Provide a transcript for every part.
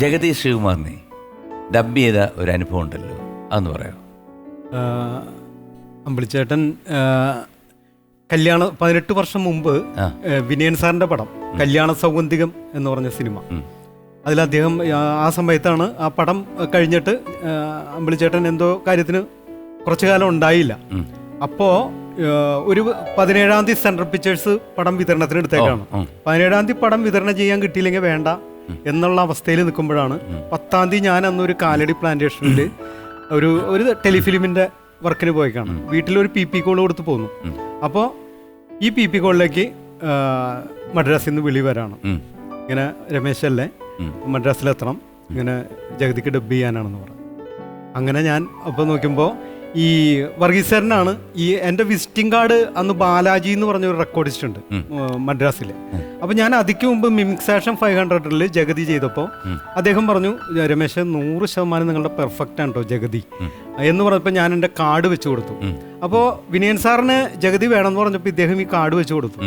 Jagathy ശിവകുമാറിനെ dub ചെയ്ത ഒരു അനുഭവം ഉണ്ടല്ലോ അതെന്ന് പറയാം അമ്പിളിച്ചേട്ടൻ കല്യാണ പതിനെട്ട് വർഷം മുമ്പ് വിനയൻ സാറിന്റെ പടം കല്യാണ സൗഗന്ധികം എന്ന് പറഞ്ഞ സിനിമ. അതിൽ അദ്ദേഹം ആ- സമയത്താണ് ആ പടം കഴിഞ്ഞിട്ട് അമ്പിളിച്ചേട്ടൻ എന്തോ കാര്യത്തിന് കുറച്ചു കാലം ഉണ്ടായില്ല. അപ്പോ അപ്പോൾ ഒരു പതിനേഴാം തീയതി സെൻട്രൽ പിക്ചേഴ്സ് പടം വിതരണത്തിന് എടുത്തേക്കാണ്. പതിനേഴാം തീയതി പടം വിതരണം ചെയ്യാൻ കിട്ടിയില്ലെങ്കിൽ വേണ്ട. എന്നുള്ള അവസ്ഥയിൽ നിൽക്കുമ്പോഴാണ് പത്താം തീയതി ഞാൻ അന്ന് ഒരു കാലടി പ്ലാന്റേഷനിൽ ഒരു ഒരു ടെലിഫിലിമിന്റെ വർക്കിന് പോയിക്കാണ് വീട്ടിൽ വീട്ടിലൊരു പി പി കോൾ കൊടുത്ത് പോന്നു. അപ്പോൾ ഈ പി പി കോളിലേക്ക് മദ്രാസിൽ നിന്ന് വിളി വരാണ്. ഇങ്ങനെ രമേശ് അല്ലേ. മദ്രാസിലെത്തണം. ഇങ്ങനെ ജഗതിക്ക് ഡബ് ചെയ്യാനാണെന്ന് പറഞ്ഞു. അങ്ങനെ ഞാൻ അപ്പോൾ നോക്കുമ്പോൾ ഈ വർഗീസറിനാണ് ഈ എന്റെ വിസിറ്റിംഗ് കാർഡ് അന്ന് ബാലാജി എന്ന് പറഞ്ഞ ഒരു റെക്കോർഡിസ്റ്റ് ഉണ്ട് മദ്രാസിൽ അപ്പോൾ ഞാൻ അതിക്ക് മുമ്പ് മിമിക്സേഷൻ ഫൈവ് ഹൺഡ്രഡിൽ ജഗതി ചെയ്തപ്പോൾ അദ്ദേഹം പറഞ്ഞു രമേശ് നൂറ് ശതമാനം നിങ്ങളുടെ പെർഫെക്റ്റ് ആണ് കേട്ടോ ജഗതി. എന്ന് പറഞ്ഞപ്പോൾ ഞാൻ എന്റെ കാർഡ് വെച്ച് കൊടുത്തു. അപ്പോൾ വിനയൻ സാറിന് ജഗതി എന്ന് പറഞ്ഞപ്പോൾ ഇദ്ദേഹം ഈ കാർഡ് വെച്ച് കൊടുത്തു.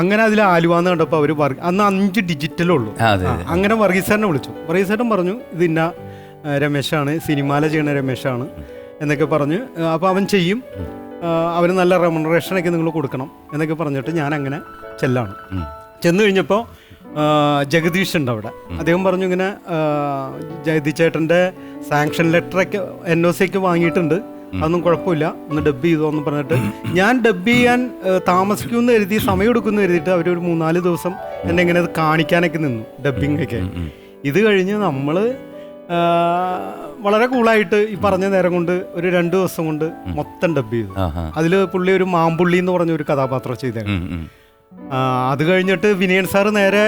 അങ്ങനെ അതിൽ ആലുവാന്ന് കണ്ടപ്പോൾ അവർ അന്ന് അഞ്ച് ഡിജിറ്റലുള്ളൂ അങ്ങനെ വർഗീസറിനെ വിളിച്ചു. വർഗീസേട്ടൻ പറഞ്ഞു ഇത് ഇന്ന രമേശാണ് സിനിമാല ചെയ്യണ രമേശാണ് എന്നൊക്കെ പറഞ്ഞ് അപ്പോൾ അവൻ ചെയ്യും. അവന് നല്ല റെമുണറേഷനൊക്കെ നിങ്ങൾ കൊടുക്കണം എന്നൊക്കെ പറഞ്ഞിട്ട് ഞാൻ അങ്ങനെ ചെല്ലാണ്. ചെന്ന് കഴിഞ്ഞപ്പോൾ ജഗദീഷ് ഉണ്ട് അവിടെ. അദ്ദേഹം പറഞ്ഞു ഇങ്ങനെ ജഗദീഷ് ചേട്ടന്റെ സാങ്ഷൻ ലെറ്ററൊക്കെ എൻ ഒ സി ഒക്കെ വാങ്ങിയിട്ടുണ്ട്. അതൊന്നും കുഴപ്പമില്ല ഒന്ന് ഡബ് ചെയ്തോ എന്ന് പറഞ്ഞിട്ട്. ഞാൻ ഡബ് ചെയ്യാൻ താമസിക്കുമെന്ന് കരുതി സമയം എടുക്കുമെന്ന് കരുതിയിട്ട് അവരൊരു മൂന്നാൽ ദിവസം എന്നെ ഇങ്ങനെ അത് കാണിക്കാനൊക്കെ നിന്നു ഡബിങ്ങൊക്കെ ഇത് കഴിഞ്ഞ് നമ്മൾ വളരെ കൂളായിട്ട് ഈ പറഞ്ഞ നേരം കൊണ്ട് ഒരു രണ്ട് ദിവസം കൊണ്ട് മൊത്തം ഡബ് ചെയ്തു. അതിൽ പുള്ളി ഒരു മാമ്പുള്ളി എന്ന് പറഞ്ഞ ഒരു കഥാപാത്രം ചെയ്തേ. അത് കഴിഞ്ഞിട്ട് വിനയൻ സാറ് നേരെ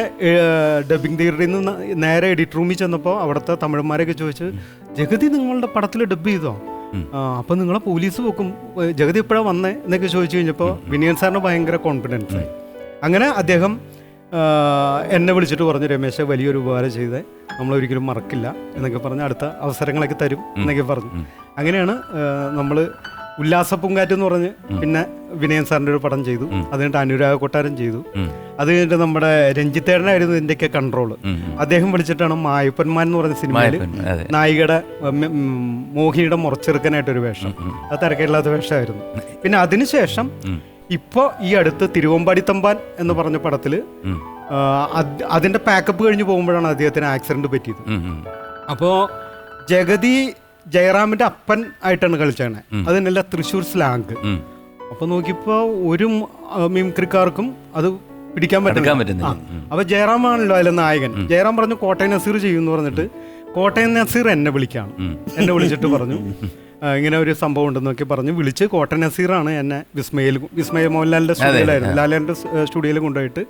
ഡബിങ് തിയേറ്ററിൽ നിന്ന് നേരെ എഡിറ്റ് റൂമിൽ ചെന്നപ്പോൾ അവിടുത്തെ തമിഴന്മാരെയൊക്കെ ചോദിച്ച് ജഗതി നിങ്ങളുടെ പടത്തിൽ ഡബ് ചെയ്തോ? അപ്പൊ നിങ്ങളെ പോലീസ് പോക്കും ജഗതി എപ്പോഴാണ് വന്നേ എന്നൊക്കെ ചോദിച്ചു കഴിഞ്ഞപ്പോൾ വിനയൻ സാറിന് ഭയങ്കര കോൺഫിഡൻസ് ആയി. അങ്ങനെ അദ്ദേഹം എന്നെ വിളിച്ചിട്ട് പറഞ്ഞു രമേശ് വലിയൊരു ഉപകാരം ചെയ്തേ. നമ്മൾ ഒരിക്കലും മറക്കില്ല എന്നൊക്കെ പറഞ്ഞ് അടുത്ത അവസരങ്ങളൊക്കെ തരും എന്നൊക്കെ പറഞ്ഞു. അങ്ങനെയാണ് നമ്മൾ ഉല്ലാസ പൂങ്കാറ്റ് എന്ന് പറഞ്ഞ് പിന്നെ വിനയൻ സാറിന്റെ ഒരു പടം ചെയ്തു. അത് കഴിഞ്ഞിട്ട് അനുരാഗ കൊട്ടാരം ചെയ്തു. അത് കഴിഞ്ഞിട്ട് നമ്മുടെ രഞ്ജിത്തേടനായിരുന്നു ഇതിന്റെയൊക്കെ കൺട്രോൾ അദ്ദേഹം വിളിച്ചിട്ടാണ് മായപ്പന്മാൻ എന്ന് പറഞ്ഞ സിനിമയിൽ നായികയുടെ മോഹിനിയുടെ മുറച്ചെറുക്കാനായിട്ടൊരു വേഷം. അത് തിരക്കില്ലാത്ത വേഷമായിരുന്നു. പിന്നെ അതിനുശേഷം. ഇപ്പോൾ ഈ അടുത്ത് തിരുവമ്പാടി തമ്പാൻ എന്ന് പറഞ്ഞ പടത്തിൽ. അതിന്റെ പാക്കപ്പ് കഴിഞ്ഞ് പോകുമ്പോഴാണ് അദ്ദേഹത്തിന് ആക്സിഡന്റ് പറ്റിയത്. അപ്പോ. അപ്പോൾ ജഗതി ജയറാമിന്റെ അപ്പൻ ആയിട്ടാണ് കളിച്ചേണെ അതിനല്ല തൃശ്ശൂർ സ്ലാങ്. അപ്പൊ നോക്കിയപ്പോ ഒരു മിമിക്രിക്കാർക്കും അത് പിടിക്കാൻ പറ്റും പറ്റില്ല. അപ്പൊ ജയറാമാണല്ലോ അതിലെ നായകൻ. ജയറാം പറഞ്ഞു കോട്ടയം നസീർ ചെയ്യുന്നു പറഞ്ഞിട്ട് കോട്ടയം നസീർ എന്നെ വിളിക്കാണ്. എന്നെ വിളിച്ചിട്ട് പറഞ്ഞു. ഇങ്ങനെ ഒരു സംഭവം ഉണ്ടെന്നൊക്കെ പറഞ്ഞു വിളിച്ച് കോട്ടൻ നസീറാണ് എന്നെ വിസ്മയിൽ വിസ്മയ മോഹൻലാലിന്റെ സ്റ്റുഡിയോയിലായിരുന്നു. ലാലേന്റെ സ്റ്റുഡിയോയിൽ കൊണ്ടുപോയിട്ട്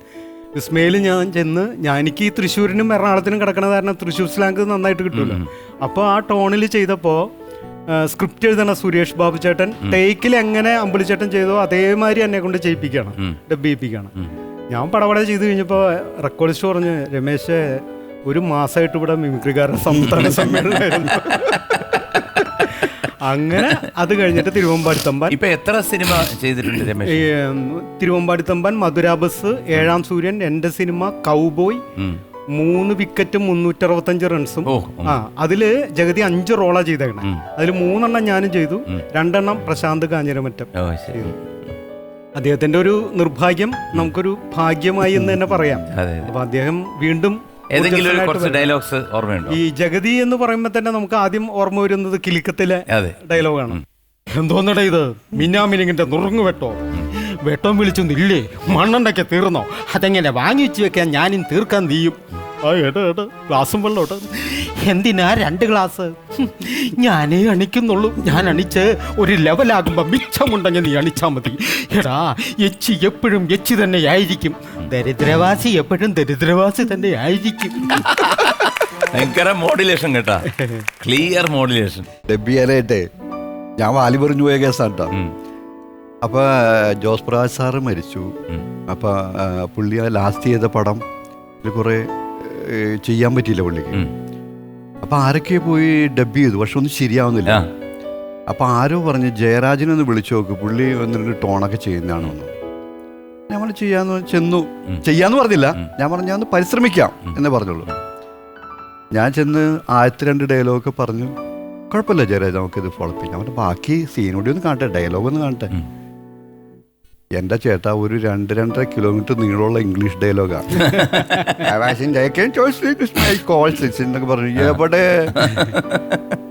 വിസ്മയിൽ ഞാൻ ചെന്ന് ഞാൻ എനിക്ക് ഈ തൃശ്ശൂരിനും എറണാകുളത്തിനും കിടക്കണ കാരണം തൃശ്ശൂർ സ്ലാങ്ക് നന്നായിട്ട് കിട്ടുമല്ലോ അപ്പോൾ ആ ടോണിൽ ചെയ്തപ്പോൾ സ്ക്രിപ്റ്റ് എഴുതണ സുരേഷ് ബാബു ചേട്ടൻ ടേക്കിൽ എങ്ങനെ അമ്പിളിച്ചേട്ടൻ ചെയ്തോ അതേമാതിരി എന്നെ കൊണ്ട് ചെയ്യിപ്പിക്കുകയാണ് ഡബ് ചെയ്യിപ്പിക്കുകയാണ് ഞാൻ പടപട ചെയ്ത് കഴിഞ്ഞപ്പോൾ റെക്കോർഡിസ്റ്റ് പറഞ്ഞു രമേശ് ഒരു മാസമായിട്ട് ഇവിടെ മിമിക്രിക്കാരുടെ സംസ്ഥാന സമ്മേളനമായിരുന്നു അങ്ങനെ അത് കഴിഞ്ഞിട്ട് തിരുവമ്പാടി തിരുവമ്പാടിത്തമ്പാൻ. ഇപ്പൊ എത്ര സിനിമ ചെയ്തിട്ടുണ്ട് രമേശ്? ഈ, ഉം, തിരുവമ്പാടിത്തമ്പാൻ മധുര ബസ് ഏഴാം സൂര്യൻ എന്റെ സിനിമ കൗബോയ് മൂന്ന് വിക്കറ്റും മുന്നൂറ്ററുപത്തഞ്ച് റൺസും ആ അതിൽ ജഗതി അഞ്ച് റോളാ ചെയ്തേക്കണേ. അതിൽ മൂന്നെണ്ണം ഞാനും ചെയ്തു. രണ്ടെണ്ണം പ്രശാന്ത് കാഞ്ഞിരമറ്റം അദ്ദേഹത്തിന്റെ ഒരു നിർഭാഗ്യം നമുക്കൊരു ഭാഗ്യമായി എന്ന് തന്നെ പറയാം. അപ്പൊ അദ്ദേഹം വീണ്ടും ഏതെങ്കിലും ഒരു കുറച്ച് ഡയലോഗ്സ് ഓർമ്മയുണ്ടോ? ഈ ജഗതി എന്ന് പറയുമ്പോൾ തന്നെ നമുക്ക് ആദ്യം ഓർമ്മ വരുന്നത് കിലിക്കത്തിലെ അതെ. ഡയലോഗാണ് എന്തോന്നട ഇത്? മിന്നാമിനിങ്ങിന്റെ നുറുങ്ങു വെട്ടോ? വെട്ടം വിളിച്ചൊന്നില്ലേ മണ്ണണ്ടൊക്കെ തീർന്നോ? അതെങ്ങനെ വാങ്ങിച്ചു വെക്കാൻ ഞാനും തീർക്കാൻ നീയും? ആ ഏട്ടാ ഏട്ടാ ഗ്ലാസും വെള്ളോട്ട്. എന്തിനാ രണ്ട് ഗ്ലാസ്? ഞാനേ അണിക്കുന്നുള്ളൂ. ഞാൻ അണിച്ച് ഒരു ലെവലാകുമ്പോ മിച്ചമുണ്ടെങ്കിൽ നീ അണിച്ചാ മതി. എടാ എച്ചി എപ്പോഴും എച്ചി തന്നെ ആയിരിക്കും. ദരിദ്രവാസി എപ്പോഴും ദരിദ്രവാസി തന്നെ ആയിരിക്കും. ഭയങ്കര മോഡുലേഷൻ കേട്ടാ. ക്ലിയർ മോഡുലേഷൻ ഞാൻ വാലി പറഞ്ഞു പോയ കേസാണ് കേട്ടോ. അപ്പോൾ ജോസ് പ്രകാശ് സാറ് മരിച്ചു. അപ്പോൾ പുള്ളി ആ ലാസ്റ്റ് ചെയ്ത പടം കുറേ ചെയ്യാൻ പറ്റിയില്ല പുള്ളിക്ക്. അപ്പം ആരൊക്കെ പോയി ഡബ് ചെയ്തു. പക്ഷെ ഒന്നും ശരിയാവുന്നില്ല. അപ്പം ആരോ ആരോ ജയരാജനെ ജയരാജനൊന്ന് വിളിച്ചു നോക്ക്. പുള്ളി ഒന്ന് രണ്ട് ടോണൊക്കെ ചെയ്യുന്നതാണെന്ന് ഞങ്ങൾ ചെയ്യാന്ന് ചെന്നു. ചെയ്യാന്ന് പറഞ്ഞില്ല. ഞാൻ പറഞ്ഞു ഞാൻ ഒന്ന് പരിശ്രമിക്കാം. എന്നേ പറഞ്ഞുള്ളൂ. ഞാൻ ചെന്ന് ആദ്യത്തെ രണ്ട് ഡയലോഗൊക്കെ പറഞ്ഞു. കുഴപ്പമില്ല ജയരാജ് നമുക്കിത് ഫോളോ ചെയ്യാം. ബാക്കി സീനോടി ഒന്ന് കാണട്ടെ ഡയലോഗ് ഒന്ന് കാണട്ടെ. എന്റെ ചേട്ടാ ഒരു രണ്ട് രണ്ടര കിലോമീറ്റർ നീളമുള്ള ഇംഗ്ലീഷ് ഡയലോഗാണ് എന്നൊക്കെ പറഞ്ഞു. എവിടെ?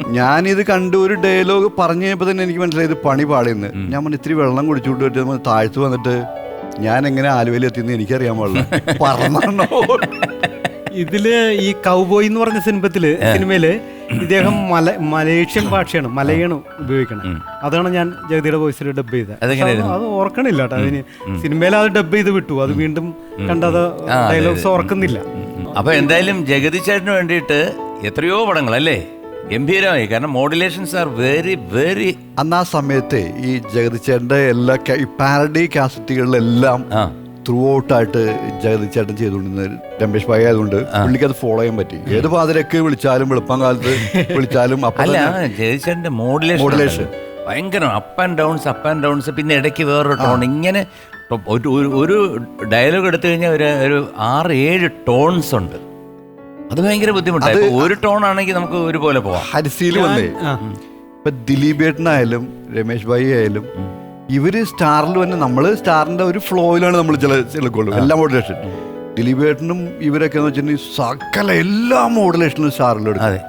ഞാനിത് കണ്ടു ഒരു ഡയലോഗ് പറഞ്ഞു കഴിഞ്ഞപ്പോൾ തന്നെ എനിക്ക് മനസ്സിലായി ഇത് പണി പാളിയെന്ന്. ഞാൻ പറഞ്ഞു ഇത്തിരി വെള്ളം കുടിച്ചുകൊണ്ട് വന്നിട്ട് താഴ്ത്തു വന്നിട്ട് ഞാൻ എങ്ങനെ ആലുവയിൽ എത്തിയെന്ന് എനിക്കറിയാൻ പാടില്ല. പറഞ്ഞോ. ഇതിൽ ഈ കൗബോയ് എന്ന് പറഞ്ഞ സിനിമത്തിൽ സിനിമയിൽ ഇദ്ദേഹം മല മലേഷ്യൻ ഭാഷയാണ് മലയാണ് ഉപയോഗിക്കണം. അതാണ് ഞാൻ ജഗതിയുടെ വോയിസിൽ ഡബ് ചെയ്തത്. അത് ഓർക്കണില്ല കേട്ടോ അതിന് സിനിമയിൽ അത് ഡബ് ചെയ്ത് വിട്ടു അത് വീണ്ടും കണ്ടത് ആ, ഡയലോഗ്സ് ഓർക്കുന്നില്ല. അപ്പൊ എന്തായാലും ജഗതി ചേട്ടന് വേണ്ടിയിട്ട് എത്രയോ പടങ്ങൾ അല്ലേ ഗംഭീരമായി കാരണം മോഡുലേഷൻസ് ആർ വെരി വെരി അന്ന് ആ സമയത്ത് ഈ ചേട്ടന്റെ എല്ലാ ഈ പാരഡി കാസറ്റുകളിലെല്ലാം ത്രൂ ഔട്ടായിട്ട് ജഗതിച്ചേട്ടൻ ചെയ്തുകൊണ്ടിരുന്ന രമേശ് ഭായി ആയതുകൊണ്ട് പുള്ളിക്ക് അത് ഫോളോ ചെയ്യാൻ പറ്റി. ഏത് പാതിരക്ക് വിളിച്ചാലും വെളുപ്പം കാലത്ത് വിളിച്ചാലും അപ്പൊ അല്ല തന്നെ ജഗതി ചേട്ടന്റെ മോഡുലേഷൻ Modulation. ഭയങ്കര up and downs up and downs പിന്നെ ഇടയ്ക്ക് വേറൊരു ടോൺ ഇങ്ങനെ ഒരു ഒരു- ഡയലോഗ് എടുത്തു കഴിഞ്ഞാൽ ഒരു ഒരു ആറ് ഏഴ് ടോൺസ് ഉണ്ട്. അത് ഭയങ്കര ബുദ്ധിമുട്ടാണ്. ഇപ്പൊ ഒരു ടോൺ ആണെങ്കിൽ നമുക്ക് ഒരുപോലെ പോവാം. ഹരിസിയിൽ വന്നേ. ഇപ്പൊ ദിലീപേട്ടനായാലും രമേശ് ഭായി ആയാലും ഇവർ സ്റ്റാറിൽ തന്നെ നമ്മൾ സ്റ്റാറിന്റെ ഒരു ഫ്ലോയിലാണ് നമ്മൾ ചില ചിലക്കുള്ളൂ. എല്ലാ മോഡുലേഷൻ ദിലീപേട്ടനും ഇവരൊക്കെ എന്ന് വെച്ചിട്ടുണ്ടെങ്കിൽ സകല എല്ലാ മോഡുലേഷനും സ്റ്റാറിലെടുക്കും അതെ.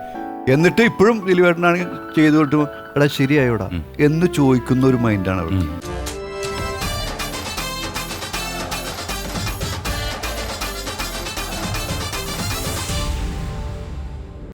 എന്നിട്ട് ഇപ്പോഴും ദിലീപേട്ടനാണെങ്കിൽ ചെയ്തു കിട്ടുമ്പോൾ എടാ ശരിയായോടാ എന്ന് ചോദിക്കുന്ന ഒരു മൈൻഡാണ് അവർക്ക്